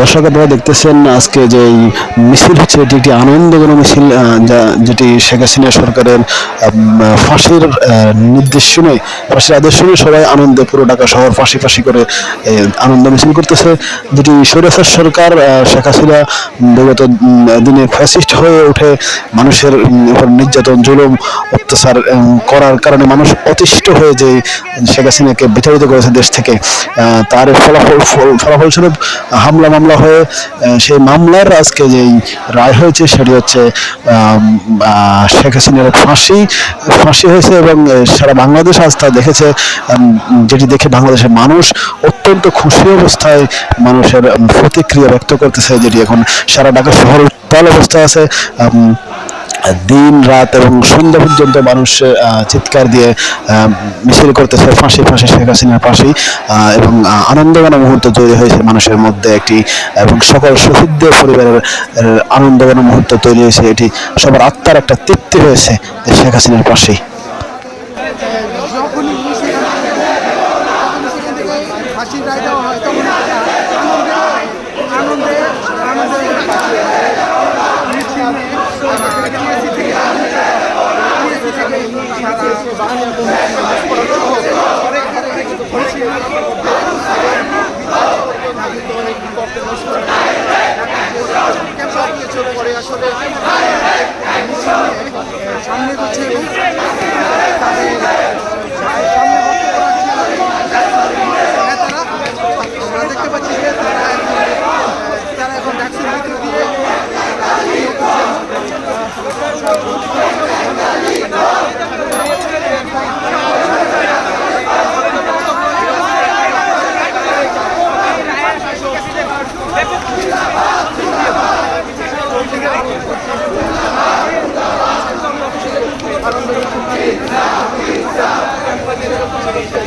দর্শক আপনারা দেখতেছেন আজকে যে মিছিল হচ্ছে, এটি একটি আনন্দঘন মিছিল যেটি শেখ হাসিনা সরকারের ফাঁসির নির্দেশ শুনে, ফাঁসির আদেশ শুনে সবাই আনন্দে পুরো ঢাকা শহর ফাঁসি ফাঁসি করে আনন্দ মিছিল করতেছে। যেটি স্বৈরাচার সরকার শেখ হাসিনা বিগত দিনে ফ্যাসিস্ট হয়ে উঠে মানুষের উপর নির্যাতন, জুলুম, অত্যাচার করার কারণে মানুষ অতিষ্ঠ হয়ে যে শেখ হাসিনাকে বিতাড়িত করেছে দেশ থেকে। তার ফলাফল ফলাফলস্বরূপ হামলা মামলা হয়ে সেই মামলার আজকে যেই রায় হয়েছে সেটি হচ্ছে শেখ হাসিনার ফাঁসি ফাঁসি হয়েছে এবং সারা বাংলাদেশ আজ তা দেখেছে যেটি দেখে বাংলাদেশের মানুষ অত্যন্ত খুশি অবস্থায় মানুষের প্রতিক্রিয়া ব্যক্ত করতেছে, যেটি এখন সারা ঢাকা শহর উত্তাল অবস্থায় আছে। দিন, রাত এবং সন্ধ্যা পর্যন্ত মানুষ চিৎকার দিয়ে মিছিল করতেছে, ফাঁসি ফাঁসি, শেখ হাসিনার পাশেই এবং আনন্দঘন মুহূর্ত তৈরি হয়েছে মানুষের মধ্যে একটি, এবং সকল শহীদদের পরিবারের আনন্দঘন মুহূর্ত তৈরি হয়েছে। এটি সবার আত্মার একটা তৃপ্তি রয়েছে শেখ হাসিনার পাশেই বাহানিয়া কমিটি Gracias.